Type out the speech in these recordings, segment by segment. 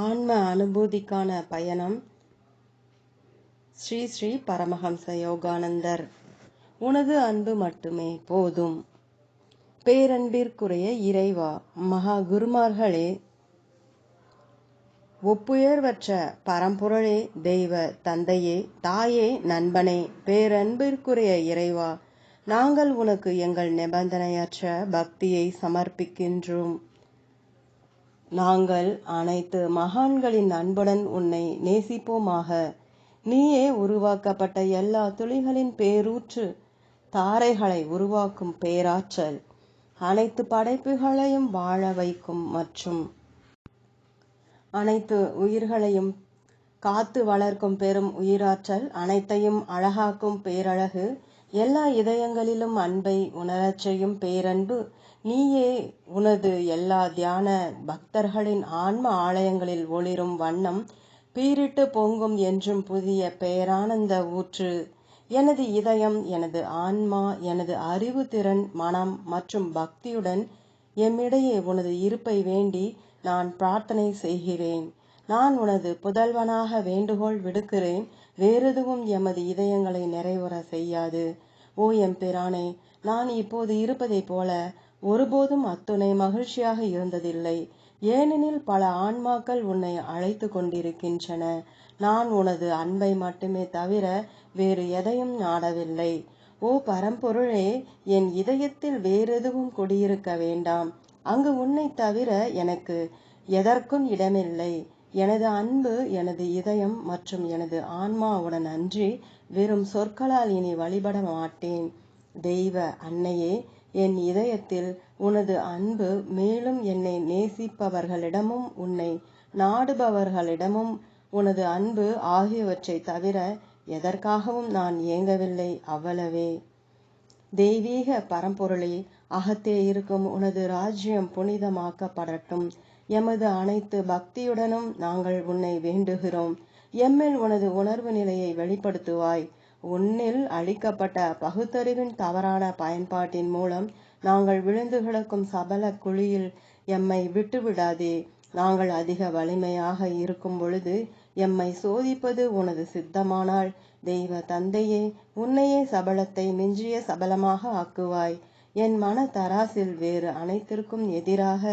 ஆன்ம அனுபூதிக்கான பயணம். ஸ்ரீ ஸ்ரீ பரமஹம்ச யோகானந்தர். உனது அன்பு மட்டுமே போதும். பேரன்பிற்குரிய இறைவா மகா குருமார்களே ஒப்புயர்வற்ற பரம்பொருளே தெய்வ தந்தையே தாயே நண்பனே பேரன்பிற்குரிய இறைவா நாங்கள் உனக்கு எங்கள் நிபந்தனையற்ற பக்தியை சமர்ப்பிக்கின்றோம். நாங்கள் அனைத்து மகான்களின் அன்புடன் உன்னை நேசிப்போமாக. நீயே உருவாக்கப்பட்ட எல்லா துளிகளின் பேரூற்று தாரைகளை உருவாக்கும் பேராற்றல். அனைத்து படைப்புகளையும் வாழ வைக்கும் மற்றும் அனைத்து உயிர்களையும் காத்து வளர்க்கும் பெரும் உயிராற்றல் அனைத்தையும் அழகாக்கும் பேரழகு எல்லா இதயங்களிலும் அன்பை உணரச் செய்யும் பேரன்பு நீயே உனது எல்லா தியான பக்தர்களின் ஆன்ம ஆலயங்களில் ஒளிரும் வண்ணம் பீரிட்டு பொங்கும் என்றும் புதிய பேரானந்த ஊற்று. எனது இதயம் எனது ஆன்மா எனது அறிவு திறன் மனம் மற்றும் பக்தியுடன் எம்மிடையே உனது இருப்பை வேண்டி நான் பிரார்த்தனை செய்கிறேன். நான் உனது புதல்வனாக வேண்டுகோள் விடுக்கிறேன். வேறெதுவும் எமது இதயங்களை நிறைவுற செய்யாது. ஓ எம்பிரானே நான் இப்போது இருப்பதைப் போல ஒருபோதும் அத்துணை மகிழ்ச்சியாக இருந்ததில்லை. ஏனெனில் பல ஆன்மாக்கள் உன்னை அழைத்து கொண்டிருக்கின்றன. நான் உனது அன்பை மட்டுமே தவிர வேறு எதையும் நாடவில்லை. ஓ பரம்பொருளே என் இதயத்தில் வேறெதுவும் குடியிருக்க வேண்டாம். அங்கு உன்னை தவிர எனக்கு எதற்கும் இடமில்லை. எனது அன்பு எனது இதயம் மற்றும் எனது ஆன்மாவுடன் அன்றி வெறும் சொற்களால் இனி வழிபட மாட்டேன். தெய்வ அன்னையே என் இதயத்தில் உனது அன்பு மேலும் என்னை நேசிப்பவர்களிடமும் உன்னை நாடுபவர்களிடமும் உனது அன்பு ஆகியவற்றை தவிர எதற்காகவும் நான் இயங்கவில்லை அவ்வளவே. தெய்வீக பரம்பொருளே அகத்தே இருக்கும் உனது ராஜ்யம் புனிதமாக்கப்படட்டும். எமது அனைத்து பக்தியுடனும் நாங்கள் உன்னை வேண்டுகிறோம். எம்மில் உனது உணர்வு நிலையை வெளிப்படுத்துவாய். உன்னில் அளிக்கப்பட்ட பகுத்தறிவின் தவறான பயன்பாட்டின் மூலம் நாங்கள் விழுந்து கிடக்கும் சபல குழியில் எம்மை விட்டுவிடாதே. நாங்கள் அதிக வலிமையாக இருக்கும் பொழுது எம்மை சோதிப்பது உனது சித்தமானால். தெய்வ தந்தையே உன்னையே சபலத்தை மிஞ்சிய சபலமாக ஆக்குவாய். என் மன தராசில் வேறு அனைத்திற்கும் எதிராக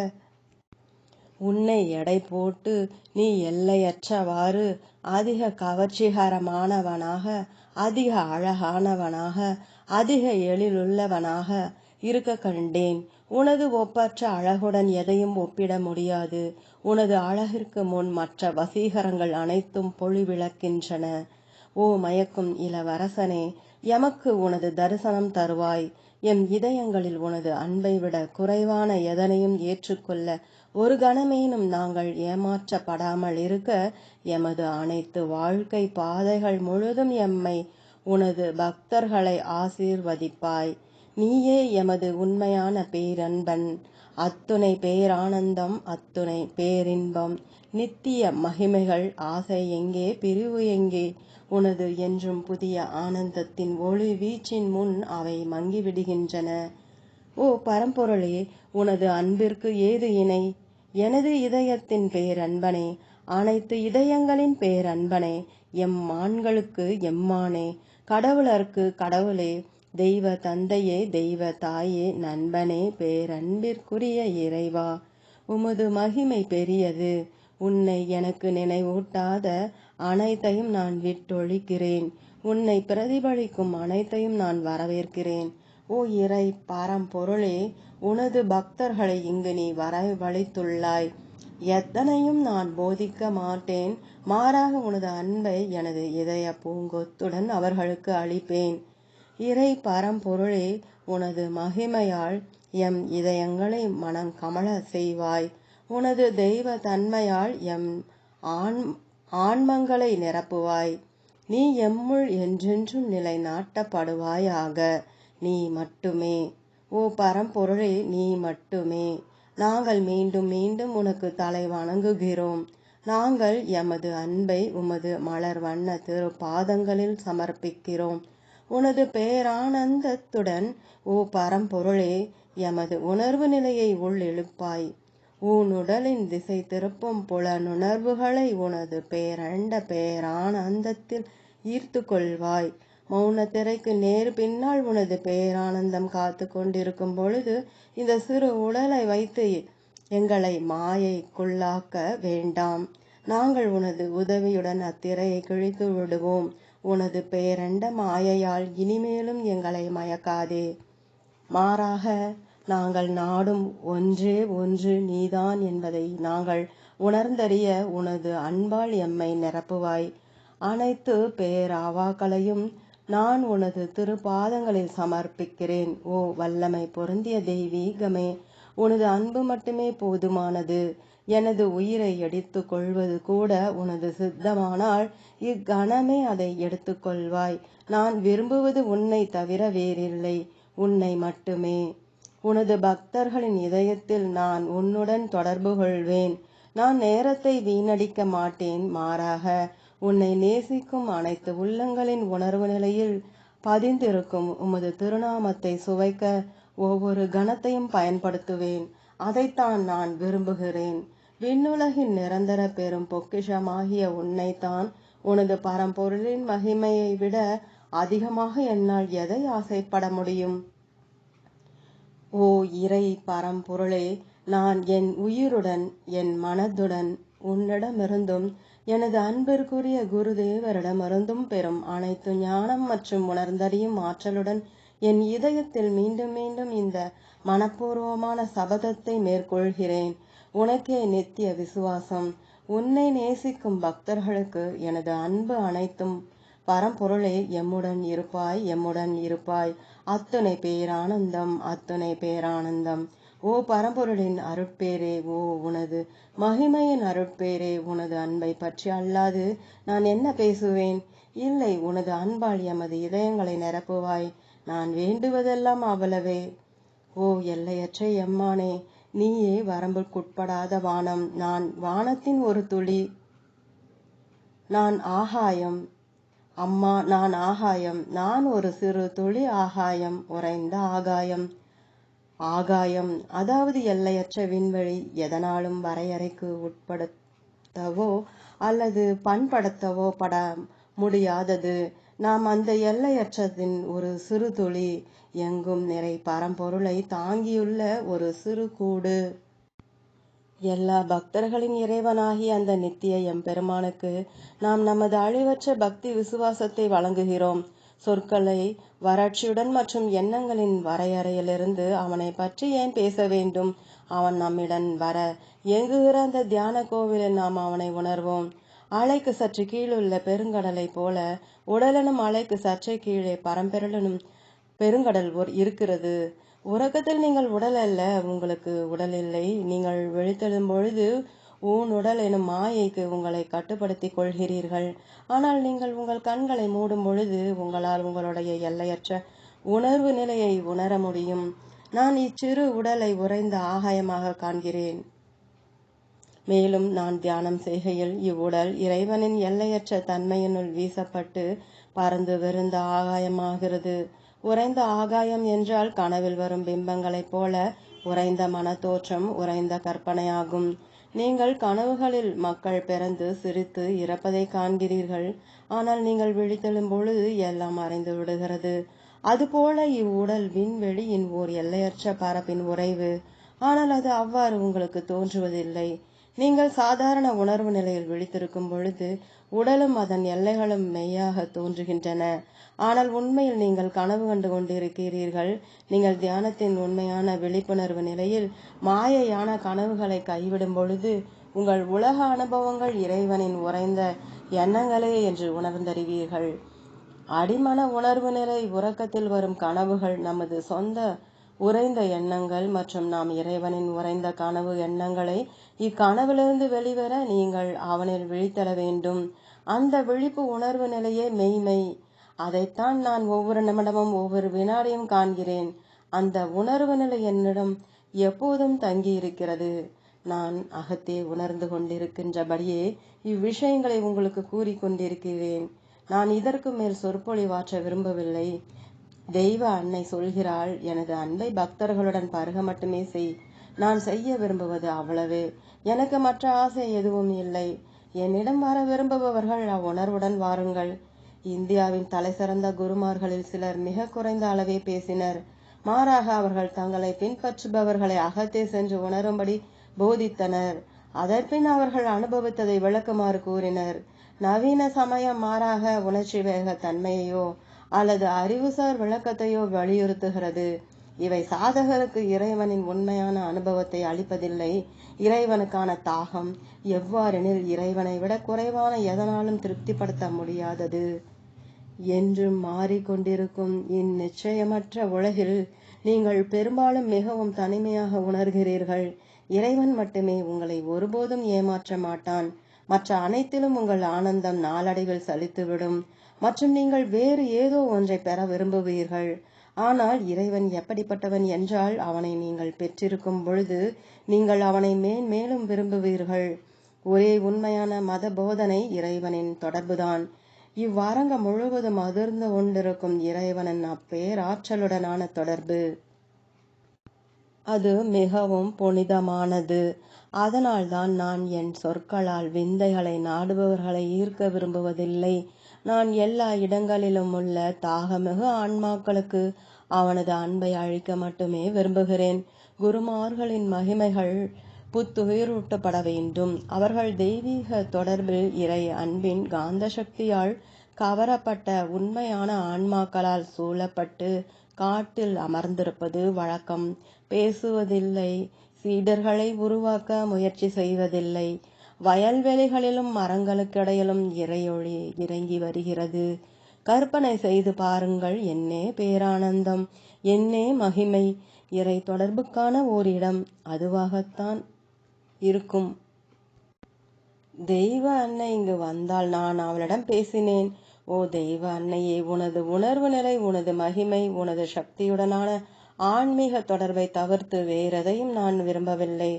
உன்னை எடை போட்டு நீ எல்லையற்றவாறு அதிக கவர்ச்சிகரமானவனாக அதிக அழகானவனாக அதிக எழிலுள்ளவனாக இருக்க கண்டேன். உனது ஒப்பற்ற அழகுடன் எதையும் ஒப்பிட முடியாது. உனது அழகிற்கு முன் மற்ற வசீகரங்கள் அனைத்தும் பொழிவிளக்கின்றன ஓ மயக்கும் இளவரசனே எமக்கு உனது தரிசனம் தருவாய். எம் இதயங்களில் உனது அன்பை விட குறைவான எதனையும் ஏற்றுக்கொள்ள ஒரு கணமேனும் நாங்கள் ஏமாற்றப்படாமல் இருக்க எமது அனைத்து வாழ்க்கை பாதைகள் முழுதும் எம்மை உனது பக்தர்களை ஆசீர்வதிப்பாய். நீயே எமது உண்மையான பேரன்பன். அத்துணை பேரானந்தம் அத்துணை பேரின்பம். நித்திய மகிமைகள் ஆசை எங்கே பிரிவு எங்கே? உனது என்றும் புதிய ஆனந்தத்தின் ஒளி வீச்சின் முன் அவை மங்கிவிடுகின்றன. ஓ பரம்பொருளே உனது அன்பிற்கு ஏது இணை? எனது இதயத்தின் பேரன்பனே அனைத்து இதயங்களின் பேரன்பனே எம் ஆண்களுக்கு எம்மானே கடவுளர்க்கு கடவுளே தெய்வ தந்தையே தெய்வ தாயே நண்பனே பேரன்பிற்குரிய இறைவா உமது மகிமை பெரியது. உன்னை எனக்கு நினைவூட்டாத அனைத்தையும் நான் விட்டொழிக்கிறேன். உன்னை பிரதிபலிக்கும் அனைத்தையும் நான் வரவேற்கிறேன். ஓ இறை பரம்பொருளே உனது பக்தர்களை இங்கு நீ வரவழைத்துள்ளாய். எத்தனையும் நான் போதிக்க மாட்டேன். மாறாக உனது அன்பை எனது இதய பூங்கொத்துடன் அவர்களுக்கு அளிப்பேன். இறை பரம்பொருளே உனது மகிமையால் எம் இதயங்களை மனம் கமல செய்வாய். உனது தெய்வ தன்மையால் எம் ஆண் ஆன்மங்களை நிரப்புவாய். நீ எம்முள் என்றென்றும் நிலை நாட்டப்படுவாயாக நீ மட்டுமே. ஓ பரம்பொருளே நீ மட்டுமே. நாங்கள் மீண்டும் மீண்டும் உனக்கு தலை வணங்குகிறோம். நாங்கள் எமது அன்பை உமது மலர் வண்ண திரு பாதங்களில் சமர்ப்பிக்கிறோம். உனது பேரானந்தத்துடன் ஓ பரம்பொருளே எமது உணர்வு நிலையை உள் எழுப்பாய். உன் உடலின் திசை திருப்பும் புலனுணர்வுகளை உனது பேரண்ட பேரானந்தத்தில் ஈர்த்து கொள்வாய் மௌன திரைக்கு நேர் பின்னால் உனது பேரானந்தம் காத்து கொண்டிருக்கும் பொழுது இந்த சிறு உடலை வைத்து எங்களை மாயைக்குள்ளாக்க வேண்டாம். நாங்கள் உனது உதவியுடன் அத்திரையை கிழித்து விடுவோம். உனது பேரண்ட மாயையால் இனிமேலும் எங்களை மயக்காதே. மாறாக நாங்கள் நாடும் ஒன்றே ஒன்று நீதான் என்பதை நாங்கள் உணர்ந்தறிய உனது அன்பால் எம்மை நிரப்புவாய். அனைத்து பேராவாக்களையும் நான் உனது திருப்பாதங்களில் சமர்ப்பிக்கிறேன். ஓ வல்லமை பொருந்திய தெய்வீகமே உனது அன்பு மட்டுமே போதுமானது. எனது உயிரை எடுத்து கொள்வது கூட உனது சித்தமானால் இக்கணமே அதை எடுத்துக்கொள்வாய் நான் விரும்புவது உன்னை தவிர வேறில்லை உன்னை மட்டுமே. உனது பக்தர்களின் இதயத்தில் நான் உன்னுடன் தொடர்பு கொள்வேன். நான் நேரத்தை வீணடிக்க மாட்டேன் மாறாக உன்னை நேசிக்கும் அனைத்து உள்ளங்களின் உணர்வு நிலையில் பதிந்திருக்கும் உமது திருநாமத்தை சுவைக்க ஒவ்வொரு கணத்தையும் பயன்படுத்துவேன். அதைத்தான் நான் விரும்புகிறேன். விண்ணுலகின் நிரந்தர பெரும் பொக்கிஷமாகிய உன்னைத்தான் உனது பரம்பொருளின் மகிமையை விட அதிகமாக என்னால் எதை ஆசைப்பட முடியும்? ஓ இறை பரம்பொருளே நான் என் உயிருடன் என் மனதுடன் உன்னிடமிருந்தும் எனது அன்பிற்குரிய குருதேவரிடம் அருந்தும் பெறும் அனைத்து ஞானம் மற்றும் உணர்ந்தறியும் ஆற்றலுடன் என் இதயத்தில் மீண்டும் மீண்டும் இந்த மனப்பூர்வமான சபதத்தை மேற்கொள்கிறேன். உனக்கே நித்திய விசுவாசம். உன்னை நேசிக்கும் பக்தர்களுக்கு எனது அன்பு அனைத்தும் பரம்பொருளே. எம்முடன் இருப்பாய் எம்முடன் இருப்பாய். அத்துணை பேரானந்தம் அத்துணை பேரானந்தம். ஓ பரம்பொருளின் அருட்பேரே ஓ உனது மகிமையின் அருட்பேரே உனது அன்பை பற்றி அல்லாது நான் என்ன பேசுவேன்? இல்லை உனது அன்பால் எமது இதயங்களை நிரப்புவாய். நான் வேண்டுவதெல்லாம் அவ்வளவே. ஓ எல்லையற்ற எம்மானே நீயே வரம்புக்குட்படாத வானம். நான் வானத்தின் ஒரு துளி. நான் ஆகாயம். அம்மா நான் ஆகாயம். நான் ஒரு சிறு துளி ஆகாயம். உறைந்த ஆகாயம். ஆகாயம் அதாவது எல்லையற்ற விண்வெளி எதனாலும் வரையறைக்கு உட்படுத்தவோ அல்லது பண்படுத்தவோ பட முடியாதது. நாம் அந்த எல்லையற்றதின் ஒரு சிறு துளி எங்கும் நிறை பரம்பொருளை தாங்கியுள்ள ஒரு சிறு கூடு. எல்லா பக்தர்களின் இறைவனாகி அந்த நித்திய எம்பெருமானுக்கு நாம் நமது அழிவற்ற பக்தி விசுவாசத்தை வழங்குகிறோம். சொற்களை வறட்சியுடன் மற்றும் எண்ணங்களின் வரையறையிலிருந்து அவனை பற்றி ஏன் பேச வேண்டும்? அவன் நம்மிடம் வர எங்குகிற அந்த தியான கோவிலில் நாம் அவனை உணர்வோம். அலைக்கு சற்று கீழுள்ள பெருங்கடலை போல உடலெனும் அலைக்கு சற்றே கீழே பரம்பெருளனும் பெருங்கடல் இருக்கிறது. உறக்கத்தில் நீங்கள் உடல் அல்ல உங்களுக்கு உடல் இல்லை. நீங்கள் விழித்தெழும் பொழுது ஊன் உடல் எனும் மாயைக்கு உங்களை கட்டுப்படுத்திக் கொள்கிறீர்கள். ஆனால் நீங்கள் உங்கள் கண்களை மூடும் பொழுது உங்களால் உங்களுடைய எல்லையற்ற உணர்வு நிலையை உணர முடியும். நான் இச்சிறு உடலை உறைந்த ஆகாயமாக காண்கிறேன். மேலும் நான் தியானம் செய்கையில் இவ்வுடல் இறைவனின் எல்லையற்ற தன்மையினுள் வீசப்பட்டு பறந்து விருந்த ஆகாயமாகிறது. உறைந்த ஆகாயம் என்றால் கனவில் வரும் பிம்பங்களைப் போல உறைந்த மனத்தோற்றம் உறைந்த கற்பனையாகும். நீங்கள் கனவுகளில் மக்கள் பிறந்து சிரித்து இறப்பதை காண்கிறீர்கள். ஆனால் நீங்கள் விழித்தெழும் பொழுது எல்லாம் மறைந்து விடுகிறது. அதுபோல இவ்வுடல் விண்வெளியின் ஓர் எல்லையற்ற பரப்பின் உறைவு. ஆனால் அது அவ்வாறு உங்களுக்கு தோன்றுவதில்லை. நீங்கள் சாதாரண உணர்வு நிலையில் விழித்திருக்கும் பொழுது உடலும் அதன் எல்லைகளும் மெய்யாக தோன்றுகின்றன. ஆனால் உண்மையில் நீங்கள் கனவு கண்டு கொண்டிருக்கிறீர்கள். நீங்கள் தியானத்தின் உண்மையான விழிப்புணர்வு நிலையில் மாயையான கனவுகளை கைவிடும் பொழுது உங்கள் உலக அனுபவங்கள் இறைவனின் உறைந்த எண்ணங்களே என்று உணர்ந்தறிவீர்கள். அடிமன உணர்வு நிலை உறக்கத்தில் வரும் கனவுகள் நமது சொந்த உறைந்த எண்ணங்கள் மற்றும் நாம் இறைவனின் உறைந்த கனவு எண்ணங்களை இக்கனவிலிருந்து வெளிவர நீங்கள் அவனில் விழித்தள வேண்டும். அந்த விழிப்பு உணர்வு நிலையே மெய்மை அதைத்தான் நான் ஒவ்வொரு நிமிடமும் ஒவ்வொரு வினாடியும் காண்கிறேன். அந்த உணர்வு நிலை என்னிடம் எப்போதும் தங்கி இருக்கிறது நான் அகத்தே உணர்ந்து கொண்டிருக்கின்றபடியே இவ்விஷயங்களை உங்களுக்கு கூறிக்கொண்டிருக்கிறேன் நான் இதற்கு மேல் சொற்பொழிவாற்ற விரும்பவில்லை. தெய்வ அன்னை சொல்கிறாள் எனது அன்பை பக்தர்களுடன் பருக மட்டுமே செய். நான் செய்ய விரும்புவது அவ்வளவே. எனக்கு மற்ற ஆசை எதுவும் இல்லை. என்னிடம் வர விரும்புபவர்கள் அவ்வுணர்வுடன் வாருங்கள். இந்தியாவின் தலைசிறந்த குருமார்களில் சிலர் மிக குறைந்த அளவே பேசினர். மாறாக அவர்கள் தங்களை பின்பற்றுபவர்களை அகத்தே சென்று உணரும்படி போதித்தனர். அதற்பின் அவர்கள் அனுபவித்ததை விளக்குமாறு கூறினர். நவீன சமயம் மாறாக உணர்ச்சி வேக தன்மையையோ அல்லது அறிவுசார் விளக்கத்தையோ வலியுறுத்துகிறது. இவை சாதகருக்கு இறைவனின் உண்மையான அனுபவத்தை அளிப்பதில்லை. இறைவனுக்கான தாகம் எவ்வாறெனில் இறைவனை விட குறைவான எதனாலும் திருப்திப்படுத்த முடியாதது. என்றும் மாறிக்கொண்டிருக்கும் இந்நிச்சயமற்ற உலகில் நீங்கள் பெரும்பாலும் மிகவும் தனிமையாக உணர்கிறீர்கள். இறைவன் மட்டுமே உங்களை ஒருபோதும் ஏமாற்ற மாட்டான். மற்ற அனைத்திலும் உங்கள் ஆனந்தம் நாளடைவில் சலித்துவிடும். மற்றும் நீங்கள் வேறு ஏதோ ஒன்றை பெற விரும்புவீர்கள். ஆனால் இறைவன் எப்படிப்பட்டவன் என்றால் அவனை நீங்கள் பெற்றிருக்கும் பொழுது நீங்கள் அவனை மேன்மேலும் விரும்புவீர்கள். ஒரே உண்மையான மத போதனை இறைவனின் தொடர்புதான். இவ்வரங்கம் முழுவதும் அதிர்ந்து கொண்டிருக்கும் இறைவனின் அப்பேராற்றலுடனான தொடர்பு. அது மிகவும் புனிதமானது. அதனால்தான் நான் என் சொற்களால் விந்தைகளை நாடுபவர்களை ஈர்க்க விரும்புவதில்லை. நான் எல்லா இடங்களிலும் உள்ள தாகமிகு ஆன்மாக்களுக்கு அவனது அன்பை அழிக்க மட்டுமே விரும்புகிறேன். குருமார்களின் மகிமைகள் புத்துயிரூட்டப்பட வேண்டும். அவர்கள் தெய்வீக தொடர்பில் இறை அன்பின் காந்த சக்தியால் கவரப்பட்ட உண்மையான ஆன்மாக்களால் சூழப்பட்டு காட்டில் அமர்ந்திருப்பது வழக்கம். பேசுவதில்லை சீடர்களை உருவாக்க முயற்சி செய்வதில்லை. வயல்வெளிகளிலும் மரங்களுக்கிடையிலும் இறையொளி இறங்கி வருகிறது. கற்பனை செய்து பாருங்கள் என்னே பேரானந்தம் என்னே மகிமை இறை தொடர்புக்கான ஓரிடம் அதுவாகத்தான் இருக்கும். தெய்வ அன்னை இங்கு வந்தால் நான் அவளிடம் பேசினேன். ஓ தெய்வ அன்னையே உனது உணர்வு நிலை உனது மகிமை உனது சக்தியுடனான ஆன்மீக தொடர்பை தவிர்த்து வேறெதையும் நான் விரும்பவில்லை.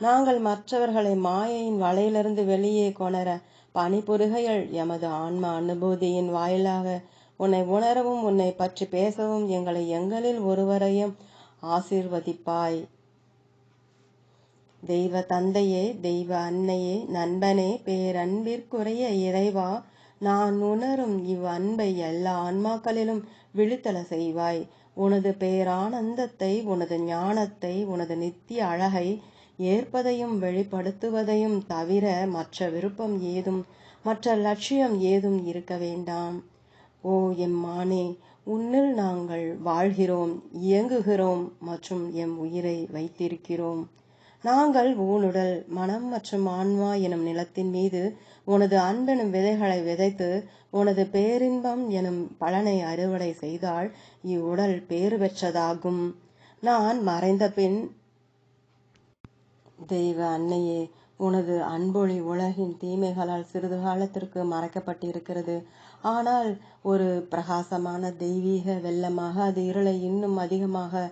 நாங்கள் மற்றவர்களை மாயையின் வலையிலிருந்து வெளியே கொணர பணிபுரிகையில் எமது ஆன்ம அனுபூதியின் வாயிலாக உன்னை உணரவும் உன்னை பற்றி பேசவும் எங்களை எங்களில் ஒருவரையும் ஆசீர்வதிப்பாய். தெய்வ தந்தையே தெய்வ அன்னையே நண்பனே பேரன்பிற்குரிய இறைவா நான் உணரும் இவ் அன்பை எல்லா ஆன்மாக்களிலும் விழித்தல செய்வாய். உனது பேரானந்தத்தை உனது ஞானத்தை உனது நித்திய அழகை ஏற்பதையும் வெளிப்படுத்துவதையும் தவிர மற்ற விருப்பம் ஏதும் மற்ற லட்சியம் ஏதும் இருக்க வேண்டாம். ஓ எம்மானே உன்னில் நாங்கள் வாழ்கிறோம் இயங்குகிறோம் மற்றும் எம் உயிரை வைத்திருக்கிறோம். நாங்கள் ஊனுடல் மனம் மற்றும் ஆன்மா எனும் நிலத்தின் மீது உனது அன்பெனும் விதைகளை விதைத்து உனது பேரின்பம் எனும் பலனை அறுவடை செய்தால் இவ்வுடல் பேறு பெற்றதாகும். நான் மறைந்த பின் தெய்வ அன்னையே உனது அன்பொழி உலகின் தீமைகளால் சிறிது காலத்திற்கு மறைக்கப்பட்டிருக்கிறது. ஆனால் ஒரு பிரகாசமான தெய்வீக வெள்ளமாக அது இருளை இன்னும் அதிகமாக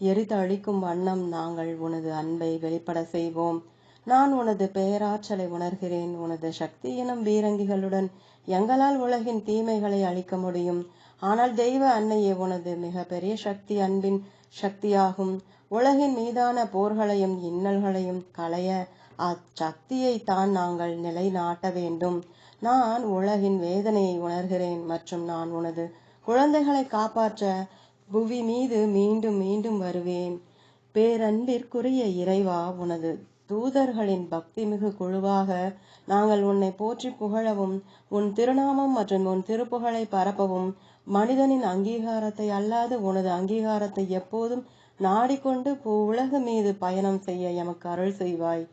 எரித்தழிக்கும் வண்ணம் நாங்கள் உனது அன்பை வெளிப்பட செய்வோம். நான் உனது பெயராற்றலை உணர்கிறேன். உனது சக்தி எனும் பீரங்கிகளுடன் எங்களால் உலகின் தீமைகளை அழிக்க முடியும். ஆனால் தெய்வ அன்னையே உனது மிக பெரிய சக்தி அன்பின் சக்தியாகும். உலகின் மீதான போர்களையும் இன்னல்களையும் களைய அச்சக்தியை தான் நாங்கள் நிலைநாட்ட வேண்டும். நான் உலகின் வேதனையை உணர்கிறேன் மற்றும் நான் உனது குழந்தைகளை காப்பாற்ற புவி மீது மீண்டும் மீண்டும் வருவேன். பேரன்பிற்குரிய இறைவா உனது தூதர்களின் பக்திமிகு குழுவாக நாங்கள் உன்னை போற்றி புகழவும் உன் திருநாமம் மற்றும் உன் திருப்புகழை பரப்பவும் மனிதனின் அங்கீகாரத்தை அல்லாது உனது அங்கீகாரத்தை எப்போதும் நாடிக்கொண்டு உலக மீது பயணம் செய்ய எமக்கு அருள் செய்வாய்.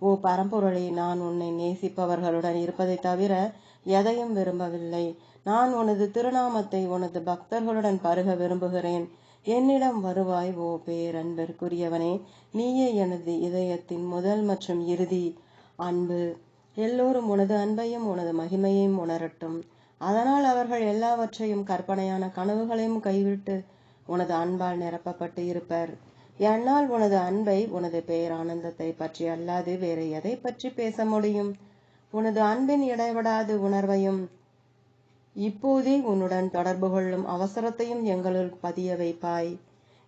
ஓ பரம்பொருளை நான் உன்னை நேசிப்பவர்களுடன் இருப்பதை தவிர எதையும் விரும்பவில்லை. நான் உனது திருநாமத்தை உனது பக்தர்களுடன் பருக விரும்புகிறேன். என்னிடம் வருவாய் ஓ பேரன்பிற்குரியவனே நீயே எனது இதயத்தின் முதல் மற்றும் இறுதி. அன்பு. எல்லோரும் உனது அன்பையும் உனது மகிமையையும் உணரட்டும். அதனால் அவர்கள் எல்லாவற்றையும் கற்பனையான கனவுகளையும் கைவிட்டு உனது அன்பால் நிரப்பப்பட்டு இருப்பர். என்னால் உனது அன்பை உனது பேரானந்தத்தை பற்றி அல்லாது வேறு எதை பற்றி பேச முடியும்? உனது அன்பின் இடைவிடாது உணர்வையும் இப்போதே உன்னுடன் தொடர்பு கொள்ளும் அவசரத்தையும் எங்களுள் பதிய வைப்பாய்.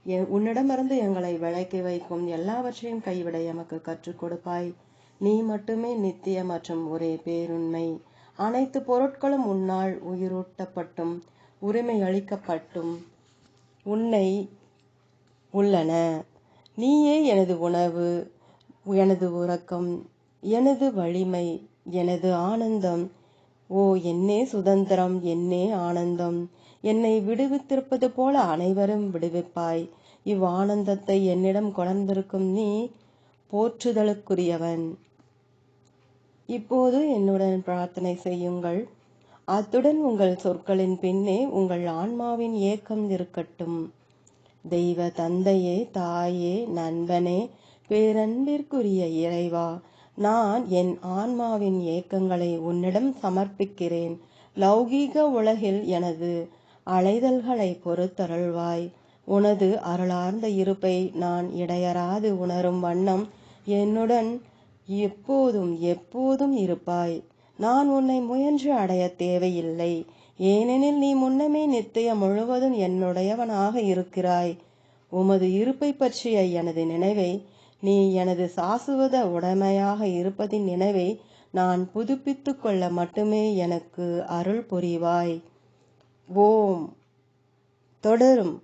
எ- உன்னிடமிருந்து எங்களை விளக்கி வைக்கும் எல்லாவற்றையும் கைவிட எமக்கு கற்றுக் கொடுப்பாய். நீ மட்டுமே நித்திய மற்றும் ஒரே பேருண்மை. அனைத்து பொருட்களும் உன்னால் உயிரூட்டப்பட்டும் உரிமை அளிக்கப்பட்டும் உன்னை உள்ளன. நீயே எனது உணவு எனது உறக்கம் எனது வலிமை எனது ஆனந்தம் ஓ என்னே சுதந்திரம் என்னே ஆனந்தம். என்னை விடுவித்திருப்பது போல அனைவரும் விடுவிப்பாய். இவ்வானந்தத்தை என்னிடம் கொணர்ந்திருக்கும் நீ போற்றுதலுக்குரியவன். இப்போது என்னுடன் பிரார்த்தனை செய்யுங்கள். அத்துடன் உங்கள் சொற்களின் பின்னே உங்கள் ஆன்மாவின் ஏக்கம் இருக்கட்டும். தெய்வ தந்தையே தாயே நண்பனே பேரன்பிற்குரிய இறைவா நான் என் ஆன்மாவின் ஏக்கங்களை உன்னிடம் சமர்ப்பிக்கிறேன். லௌகீக உலகில் எனது அலைதல்களை பொறுத்தருள்வாய். உனது அருளார்ந்த இருப்பை நான் இடையறாது உணரும் வண்ணம் என்னுடன் எப்போதும் எப்போதும் இருப்பாய். நான் உன்னை முயன்று அடைய தேவையில்லை. ஏனெனில் நீ முன்னமே நித்தியம் முழுவதும் என்னுடையவனாக இருக்கிறாய். உமது இருப்பை பற்றிய எனது நினைவை நீ எனது சாசுவத உடைமையாக இருப்பதின் நினைவை நான் புதுப்பித்து கொள்ள மட்டுமே எனக்கு அருள் புரிவாய். ஓம். தொடரும்.